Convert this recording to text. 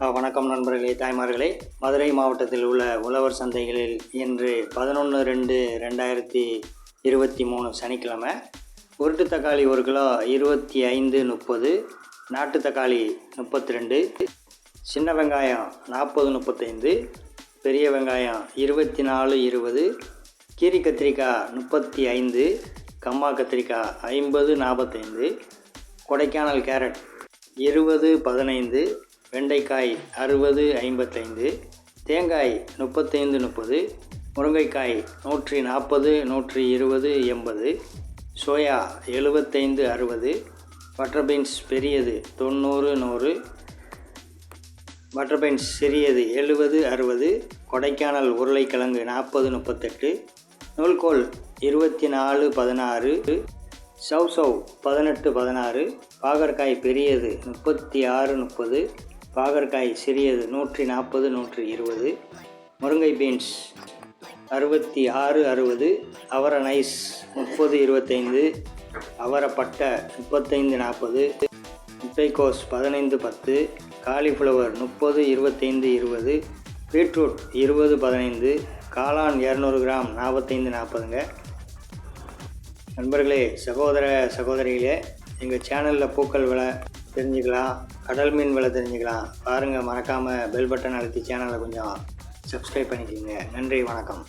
வணக்கம் நண்பர்களே தாய்மார்களே. மதுரை மாவட்டத்தில் உள்ள உழவர் சந்தைகளில் இன்று பதினொன்று ரெண்டு ரெண்டாயிரத்தி இருபத்தி மூணு சனிக்கிழமை. உருட்டு தக்காளி ஒரு கிலோ இருபத்தி ஐந்து முப்பது நாட்டு தக்காளி முப்பத்தி ரெண்டு சின்ன வெங்காயம் நாற்பது முப்பத்தைந்து பெரிய வெங்காயம் இருபத்தி நாலு இருபது கீரி கத்திரிக்காய் முப்பத்தி ஐந்து கம்மா கத்திரிக்காய் ஐம்பது நாற்பத்தைந்து கொடைக்கானல் கேரட் இருபது பதினைந்து வெண்டைக்காய் அறுபது ஐம்பத்தைந்து தேங்காய் முப்பத்தைந்து முப்பது முருங்கைக்காய் நூற்றி நாற்பது நூற்றி இருபது எண்பது சோயா எழுபத்தைந்து அறுபது பட்டர் பீன்ஸ் பெரியது தொண்ணூறு நூறு பட்டர் பீன்ஸ் சிறியது எழுபது அறுபது கொடைக்கானல் உருளைக்கிழங்கு நாற்பது முப்பத்தெட்டு நூல்கோல் இருபத்தி நாலு பதினாறு சவ் சவ் பதினெட்டு பதினாறு பாகற்காய் பெரியது முப்பத்தி ஆறு முப்பது பாகற்காய் சிறியது நூற்றி நாற்பது நூற்றி இருபது. முருங்கை பீன்ஸ் அறுபத்தி ஆறு அறுபது. அவரை நைஸ் முப்பது இருபத்தைந்து. அவரப்பட்டை பட்டை முப்பத்தைந்து நாற்பது. முட்டைக்கோஸ் பதினைந்து பத்து. காலிஃப்ளவர் முப்பது இருபத்தைந்து இருபது. பீட்ரூட் இருபது பதினைந்து. காளான் இரநூறு கிராம் நாற்பத்தைந்து நாற்பதுங்க. நண்பர்களே சகோதர சகோதரிகளே எங்கள் சேனலில் பூக்கள் விலை தெரிஞ்சுக்கலாம். கடல் மீன் விலை தெரிஞ்சுக்கலாம். பாருங்கள் மறக்காமல் பெல் பட்டன் அழுத்தி சேனலை கொஞ்சம் சப்ஸ்கிரைப் பண்ணிக்கோங்க. நன்றி வணக்கம்.